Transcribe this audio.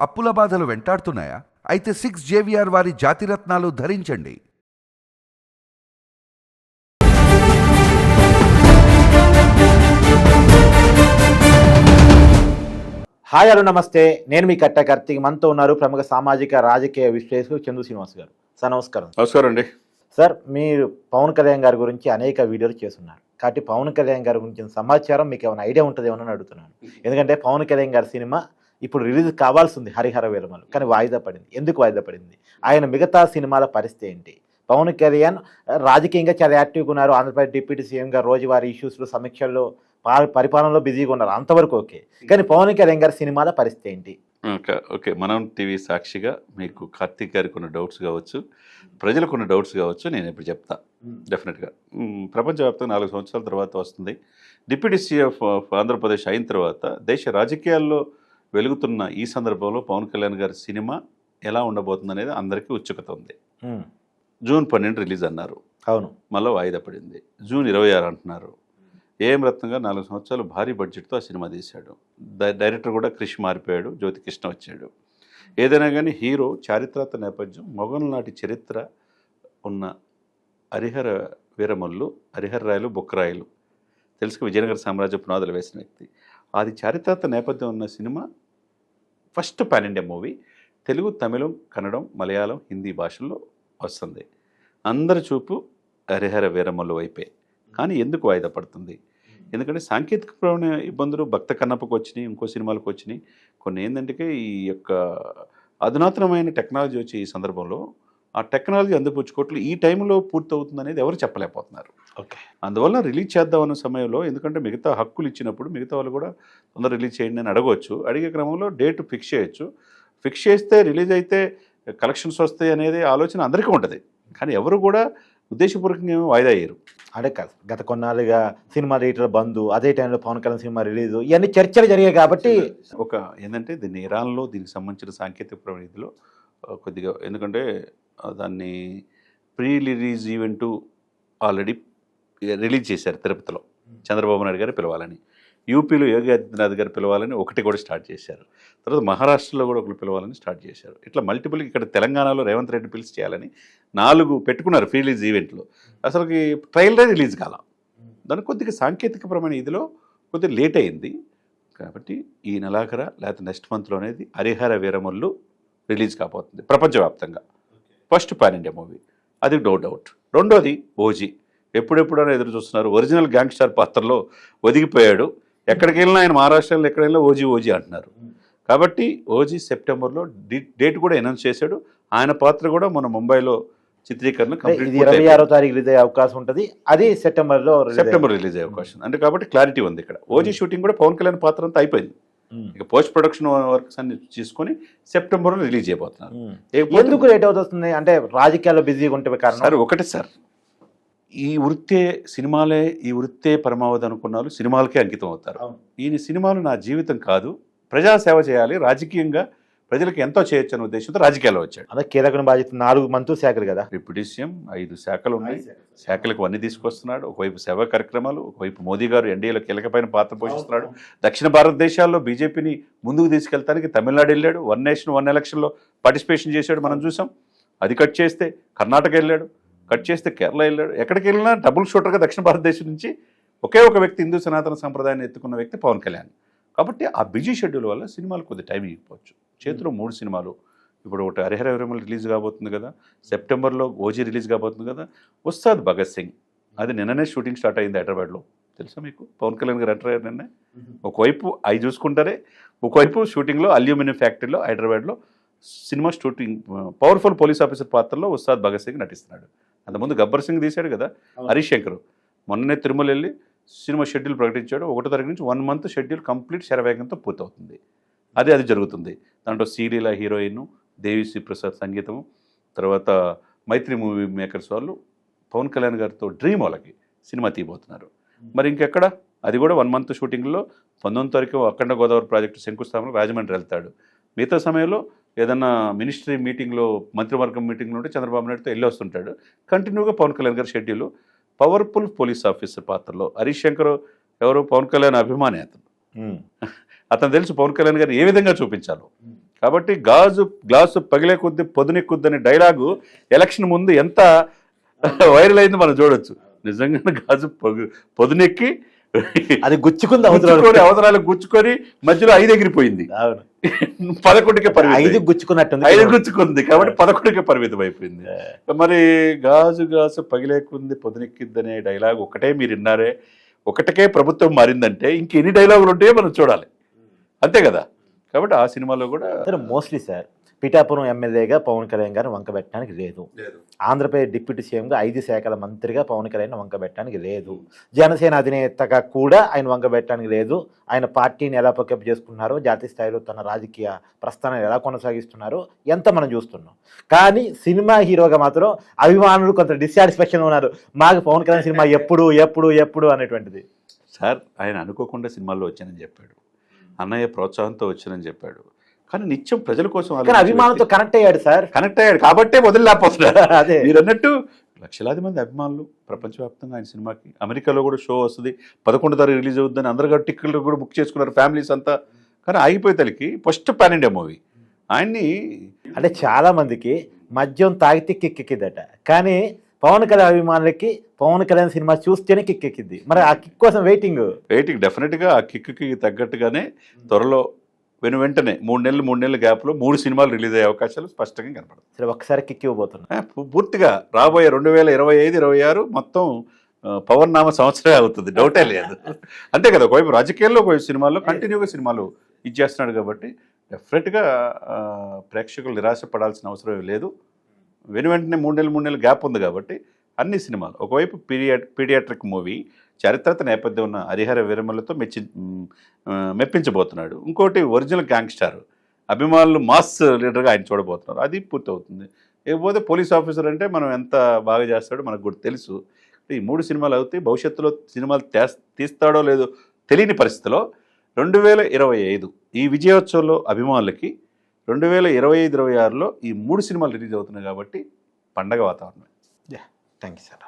అప్పుల బాధలు వెంటాడుతున్నాయా? అయితే సిక్స్ జేవిఆర్ వారి జాతిరత్నాలు ధరించండి. హాయ్ హలో నమస్తే. నేను మీ కట్ట కార్తీక్. మనతో ఉన్నారు ప్రముఖ సామాజిక రాజకీయ విశ్లేషకులు చందు శ్రీనివాస్ గారు. సార్ నమస్కారం. నమస్కారం అండి. సార్ మీరు పవన్ కళ్యాణ్ గారి గురించి అనేక వీడియోలు చేస్తున్నారు. కాబట్టి పవన్ కళ్యాణ్ గారి గురించి సమాచారం మీకు ఏమైనా ఐడియా ఉంటుందేమో అని అడుగుతున్నాను. ఎందుకంటే పవన్ కళ్యాణ్ గారి సినిమా ఇప్పుడు రిలీజ్ కావాల్సింది హరిహర వీరమలు కానీ వాయిదా పడింది. ఎందుకు వాయిదా పడింది? ఆయన మిగతా సినిమాల పరిస్థితి ఏంటి? పవన్ కళ్యాణ్ రాజకీయంగా చాలా యాక్టివ్గా ఉన్నారు. ఆంధ్రప్రదేశ్ డిప్యూటీ సీఎంగా రోజువారీ ఇష్యూస్లో సమీక్షల్లో పరిపాలనలో బిజీగా ఉన్నారు. అంతవరకు ఓకే. కానీ పవన్ కళ్యాణ్ గారి సినిమాల పరిస్థితి ఏంటి? ఓకే మనం టీవీ సాక్షిగా మీకు కార్తీక్ గారికి ఉన్న డౌట్స్ కావచ్చు ప్రజలకు ఉన్న డౌట్స్ కావచ్చు నేను ఇప్పుడు చెప్తా. డెఫినెట్గా. ప్రపంచవ్యాప్తంగా నాలుగు సంవత్సరాల తర్వాత వస్తుంది. డిప్యూటీ సీఎఫ్ ఆఫ్ ఆంధ్రప్రదేశ్ అయిన తర్వాత దేశ రాజకీయాల్లో వెలుగుతున్న ఈ సందర్భంలో పవన్ కళ్యాణ్ గారి సినిమా ఎలా ఉండబోతుంది అనేది అందరికీ ఉత్సుకత ఉంది. జూన్ పన్నెండు రిలీజ్ అన్నారు. అవును. మళ్ళీ వాయిదా పడింది. జూన్ ఇరవై ఆరు అంటున్నారు. ఏం రత్నంగా నాలుగు సంవత్సరాలు భారీ బడ్జెట్తో ఆ సినిమా తీశాడు. డై- డైరెక్టర్ కూడా క్రిష్ మారిపోయాడు. జ్యోతి కృష్ణ వచ్చాడు. ఏదైనా కానీ హీరో చారిత్రాత్మక నేపథ్యం మొఘల్ నాటి చరిత్ర ఉన్న హరిహర వీరమల్లు హరిహర రాయలు బుక్కరాయలు తెలుసు విజయనగర సామ్రాజ్య పునాదులు వేసిన వ్యక్తి. అది చారిత్రాత్మక నేపథ్యం ఉన్న cinema first pan India movie Telugu తమిళం కన్నడం మలయాళం హిందీ భాషల్లో వస్తుంది. అందరి చూపు హరిహర వీరమ్మల వైపే. కానీ ఎందుకు వాయిదా పడుతుంది? ఎందుకంటే సాంకేతికపరమైన ఇబ్బందులు భక్త కన్నప్పకు వచ్చినాయి ఇంకో సినిమాలకు వచ్చినాయి. కొన్ని ఏంటంటే ఈ యొక్క అధునాతనమైన టెక్నాలజీ వచ్చే ఈ సందర్భంలో ఆ టెక్నాలజీ అందిపుచ్చుకోవట్లు ఈ టైంలో పూర్తవుతుంది అనేది ఎవరు చెప్పలేకపోతున్నారు. ఓకే. అందువల్ల రిలీజ్ చేద్దామన్న సమయంలో ఎందుకంటే మిగతా హక్కులు ఇచ్చినప్పుడు మిగతా వాళ్ళు కూడా తొందర రిలీజ్ చేయండి అని అడగవచ్చు. అడిగే క్రమంలో డేట్ ఫిక్స్ చేయొచ్చు. ఫిక్స్ చేస్తే రిలీజ్ అయితే కలెక్షన్స్ వస్తాయి అనేది ఆలోచన అందరికీ ఉంటుంది. కానీ ఎవరు కూడా ఉద్దేశపూర్వకంగా ఏమీ వాయిదా అయ్యారు అంటే కాదు. గత కొన్నాళ్ళుగా సినిమా థియేటర్ బంద్ అదే టైంలో పవన్ కళ్యాణ్ సినిమా రిలీజ్ ఇవన్నీ చర్చలు జరిగాయి కాబట్టి ఒక ఏంటంటే దీన్ని ఇరాన్లో దీనికి సంబంధించిన సాంకేతిక ప్రవణితిలో ఆ, కొద్దిగా ఎందుకంటే దాన్ని pre release event already release చేశారు తిరుపతిలో. చంద్రబాబు నాయుడు గారు పిలవాలని. యూపీలో యోగి ఆదిత్యనాథ్ గారు పిలవాలని ఒకటి కూడా స్టార్ట్ చేశారు. తర్వాత మహారాష్ట్రలో కూడా ఒకరు పిలవాలని స్టార్ట్ చేశారు. ఇట్లా మల్టిపుల్ ఇక్కడ తెలంగాణలో రేవంత్ రెడ్డి పిలిచి చేయాలని నాలుగు పెట్టుకున్నారు ప్రీ రిలీజ్ ఈవెంట్లో. అసలుకి ట్రయల్దే రిలీజ్ కాల. దానికి కొద్దిగా సాంకేతికపరమైన ఇదిలో కొద్దిగా లేట్ అయింది. కాబట్టి ఈ నెలాఖర లేకపోతే నెక్స్ట్ మంత్లో అనేది హరిహర వీరమల్లు రిలీజ్ కాబోతుంది ప్రపంచవ్యాప్తంగా. First pan India movie. అది నో డౌట్. రెండోది ఓజీ ఎప్పుడెప్పుడైనా ఎదురు చూస్తున్నారు. ఒరిజినల్ గ్యాంగ్స్టర్ పాత్రలో ఒదిగిపోయాడు. ఎక్కడికి వెళ్ళినా ఆయన మహారాష్ట్రలో ఎక్కడ వెళ్ళినా ఓజీ ఓజీ అంటున్నారు. కాబట్టి ఓజీ సెప్టెంబర్లో డి- డేట్ కూడా అనౌన్స్ చేశాడు. ఆయన పాత్ర కూడా మన ముంబైలో చిత్రీకరణ ఇరవై ఆరో తారీఖు రిలీజ్ అయ్యే అవకాశం ఉంటుంది. అది సెప్టెంబర్లో release సెప్టెంబర్ రిలీజ్ అయ్యే అవకాశం. అంటే కాబట్టి క్లారిటీ ఉంది ఇక్కడ. ఓజీ షూటింగ్ కూడా పవన్ కళ్యాణ్ పాత్ర అంతా అయిపోయింది. ఇక పోస్ట్ ప్రొడక్షన్ వర్క్స్ అన్ని తీసుకొని సెప్టెంబర్లో రిలీజ్. ఏ- ఎందుకు లేట్ అవుతుంది? అంటే రాజకీయాల్లో బిజీగా ఉంటే కారణం? సార్ ఒకటే సార్. ఈ వృత్తే సినిమాలే ఈ వృత్తే పరమావధి అనుకున్న వాళ్ళు సినిమాలకే అంకితం అవుతారు. ఈయన సినిమాలు నా జీవితం కాదు. ప్రజాసేవ చేయాలి రాజకీయంగా ప్రజలకు ఎంతో చేయొచ్చు అనే ఉద్దేశంతో రాజకీయాల్లో వచ్చాడు. అదే కీలక బాధ్యత నాలుగు మంత్రుల శాఖలు కదా? డిప్యూటీ సీఎం ఐదు శాఖలు ఉన్నాయి. శాఖలకు అన్ని తీసుకొస్తున్నాడు. ఒకవైపు సేవా కార్యక్రమాలు ఒకవైపు మోదీ గారు ఎన్డీఏలో కీలకమైన పాత్ర పోషిస్తున్నాడు. దక్షిణ భారతదేశాల్లో బీజేపీని ముందుకు తీసుకెళ్తానికి తమిళనాడు వెళ్ళాడు. వన్ నేషన్ వన్ ఎలక్షన్లో పార్టిసిపేషన్ చేశాడు మనం చూసాం. అది కట్ చేస్తే కర్ణాటక వెళ్ళాడు. కట్ చేస్తే కేరళ వెళ్ళాడు. ఎక్కడికి వెళ్ళినా డబుల్ షూటర్గా దక్షిణ భారతదేశం నుంచి ఒకే ఒక వ్యక్తి హిందూ సనాతన సంప్రదాయాన్ని ఎత్తుకున్న వ్యక్తి పవన్ కళ్యాణ్. కాబట్టి ఆ బిజీ షెడ్యూల్ వల్ల సినిమాలు కొద్ది టైం ఇవ్వకపోవచ్చు. చేతిలో మూడు సినిమాలు. ఇప్పుడు ఒకటి హరిహర విరమలు రిలీజ్ కాబోతుంది కదా సెప్టెంబర్లో ఓజీ రిలీజ్ కాబోతుంది కదా వస్తాద్ భగత్ సింగ్. అది నిన్ననే షూటింగ్ స్టార్ట్ అయింది హైదరాబాద్లో. తెలుసా మీకు? పవన్ కళ్యాణ్ గారు ఎంటర్ అయ్యారు నిన్న? ఒకవైపు అవి చూసుకుంటారే ఒకవైపు షూటింగ్లో అల్యూమినియం ఫ్యాక్టరీలో హైదరాబాద్లో cinema shooting powerful police officer పాత్రలో ఉస్తాద్ భగత్ సింగ్ నటిస్తున్నాడు. అంతకుముందు గబ్బర్ సింగ్ తీశాడు కదా హరీష్ శంకర్ మొన్ననే తిరుమల వెళ్ళి సినిమా షెడ్యూల్ ప్రకటించాడు. ఒకటో తారీఖు నుంచి వన్ మంత్ షెడ్యూల్ కంప్లీట్ శరవేగంతో పూర్తవుతుంది. అదే అది జరుగుతుంది. దాంట్లో సీరియల్ హీరోయిన్ దేవిశ్రీ ప్రసాద్ సంగీతం తర్వాత మైత్రి మూవీ మేకర్స్ వాళ్ళు పవన్ కళ్యాణ్ గారితో డ్రీమ్ వాళ్ళకి సినిమా తీయబోతున్నారు. మరి ఇంకెక్కడ? అది కూడా వన్ మంత్ షూటింగ్లో పంతొమ్మిది తారీఖు అఖండ గోదావరి ప్రాజెక్టు శంకుస్థాపన రాజమండ్రి వెళ్తాడు. మిగతా సమయంలో ఏదన్నా మినిస్ట్రీ మీటింగ్లో మంత్రివర్గం మీటింగ్లో ఉంటే చంద్రబాబు నాయుడుతో వెళ్ళి వస్తుంటాడు. కంటిన్యూగా పవన్ కళ్యాణ్ గారి షెడ్యూల్ పవర్ఫుల్ పోలీస్ ఆఫీసర్ పాత్రలో. హరీష్ శంకర్ ఎవరు? పవన్ కళ్యాణ్ అభిమాని అతను. అతను తెలుసు పవన్ కళ్యాణ్ గారిని ఏ విధంగా చూపించాలో. కాబట్టి గాజు గ్లాసు పగిలే కొద్ది పొదునెక్కుద్దని డైలాగు ఎలక్షన్ ముందు ఎంత వైరల్ అయింది మనం చూడొచ్చు. నిజంగా గాజు పొగు పొదునెక్కి అది గుచ్చుకుంది అవతల అవసరాలు గుచ్చుకొని మధ్యలో ఐదు ఎగిరిపోయింది. పదకొండుకే ఐదు పరిమితం గుచ్చుకున్నట్టుంది ఐదు గుచ్చుకుంది కాబట్టి పదకొండుకే పరిమితం అయిపోయింది మరి గాజు గాజు పగిలేకుంది పొదునెక్కిద్దనే డైలాగ్ ఒకటే మీరు విన్నారే. ఒకటికే ప్రభుత్వం మారిందంటే ఇంక ఎన్ని డైలాగులు ఉంటాయో మనం చూడాలి. అంతే కదా? కాబట్టి ఆ సినిమాలో కూడా సార్ మోస్ట్లీ సార్ పిఠాపురం ఎమ్మెల్యేగా పవన్ కళ్యాణ్ గారిని వంక పెట్టడానికి లేదు. ఆంధ్రప్రదేశ్ డిప్యూటీ సీఎంగా ఐదు శాఖల మంత్రిగా పవన్ కళ్యాణ్ వంక పెట్టడానికి లేదు. జనసేన అధినేతగా కూడా ఆయన వంక పెట్టడానికి లేదు. ఆయన పార్టీని ఎలా పికప్ చేసుకున్నారో జాతీయ స్థాయిలో తన రాజకీయ ప్రస్థానాన్ని ఎలా కొనసాగిస్తున్నారో ఎంత మనం చూస్తున్నాం. కానీ సినిమా హీరోగా మాత్రం అభిమానులు కొంత డిస్సాటిస్ఫాక్షన్ ఉన్నారు. మాకు పవన్ కళ్యాణ్ సినిమా ఎప్పుడు ఎప్పుడు ఎప్పుడు అనేటువంటిది. సార్ ఆయన అనుకోకుండా సినిమాల్లో వచ్చానని చెప్పాడు. అన్నయ్య ప్రోత్సాహంతో వచ్చానని చెప్పాడు. కానీ నిత్యం ప్రజల కోసం కానీ అభిమానులతో కనెక్ట్ అయ్యాడు సార్. కనెక్ట్ అయ్యాడు. కాబట్టే వదిలేకపోతున్నాడు అదే. మీరు అన్నట్టు లక్షలాది మంది అభిమానులు ప్రపంచవ్యాప్తంగా ఆయన సినిమాకి. అమెరికాలో కూడా షో వస్తుంది. పదకొండు తారీఖు రిలీజ్ అవుతుందని అందరు టిక్కెట్లు కూడా బుక్ చేసుకున్నారు ఫ్యామిలీస్ అంతా. కానీ ఆగిపోయి తలకి ఫస్ట్ పాన్ ఇండియా మూవీ. ఆయన్ని అంటే చాలా మందికి మద్యం తాగితే కిక్కెక్కిద్దట కానీ పవన్ కళ్యాణ్ అభిమానులకి పవన్ కళ్యాణ్ సినిమా చూస్తేనే కిక్కెక్కిద్ది మరి ఆ కిక్ కోసం వెయిటింగ్ వెయిటింగ్ డెఫినెట్గా ఆ కిక్కి తగ్గట్టుగానే త్వరలో వెను వెంటనే మూడు నెలలు మూడు నెలల గ్యాప్లో మూడు సినిమాలు రిలీజ్ అయ్యే అవకాశాలు స్పష్టంగా కనపడతాయి. సరే ఒక్కసారి కిక్ ఇవ్వబోతున్నా. పూర్తిగా రాబోయే రెండు వేల ఇరవై ఐదు ఇరవై ఆరు మొత్తం పవన్ నామ సంవత్సరమే అవుతుంది. డౌటే లేదు. అంతే కదా ఒకవైపు రాజకీయాల్లో ఒకవైపు సినిమాల్లో కంటిన్యూగా సినిమాలు ఇచ్చేస్తున్నాడు కాబట్టి డెఫినెట్గా ప్రేక్షకులు నిరాశపడాల్సిన అవసరం లేదు. వెను వెంటనే మూడు నెలలు మూడు నెలలు గ్యాప్ ఉంది కాబట్టి అన్ని సినిమాలు. ఒకవైపు పీడియా పీడియాట్రిక్ మూవీ చారిత్రక నేపథ్యం ఉన్న హరిహర విరమలతో మెచ్చి మెప్పించబోతున్నాడు. ఇంకోటి ఒరిజినల్ గ్యాంగ్స్టార్. అభిమానులు మాస్ లీడర్గా ఆయన చూడబోతున్నారు. అది పూర్తవుతుంది. ఇకపోతే పోలీస్ ఆఫీసర్ అంటే మనం ఎంత బాగా చేస్తాడో మనకు కూడా తెలుసు. ఈ మూడు సినిమాలు అవుతాయి భవిష్యత్తులో సినిమాలు తేస్- తీస్తాడో లేదో తెలియని పరిస్థితిలో రెండు వేల ఇరవై ఐదు ఈ విజయోత్సవంలో అభిమానులకి రెండు వేల ఇరవై ఐదు ఇరవై ఆరులో ఈ మూడు సినిమాలు రిలీజ్ అవుతున్నాయి కాబట్టి పండగ వాతావరణం యా థ్యాంక్ యూ సార్.